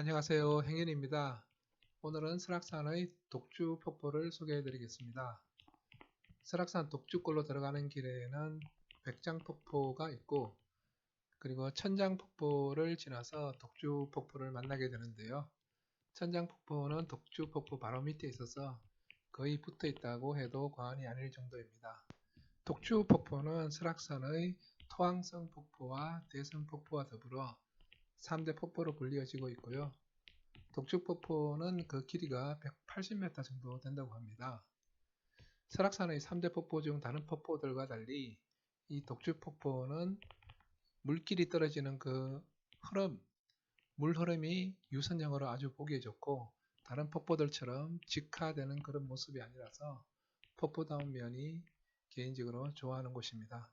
안녕하세요. 행인입니다. 오늘은 설악산의 독주 폭포를 소개해 드리겠습니다. 설악산 독주골로 들어가는 길에는 백장폭포가 있고 그리고 천장폭포를 지나서 독주폭포를 만나게 되는데요. 천장폭포는 독주폭포 바로 밑에 있어서 거의 붙어 있다고 해도 과언이 아닐 정도입니다. 독주폭포는 설악산의 토항성 폭포와 대성 폭포와 더불어 3대 폭포로 불리어지고 있고요. 독주폭포는 그 길이가 180m 정도 된다고 합니다. 설악산의 3대 폭포 중 다른 폭포들과 달리 이 독주폭포는 물길이 떨어지는 그 흐름, 물 흐름이 유선형으로 아주 보기에 좋고 다른 폭포들처럼 직화되는 그런 모습이 아니라서 폭포다운 면이 개인적으로 좋아하는 곳입니다.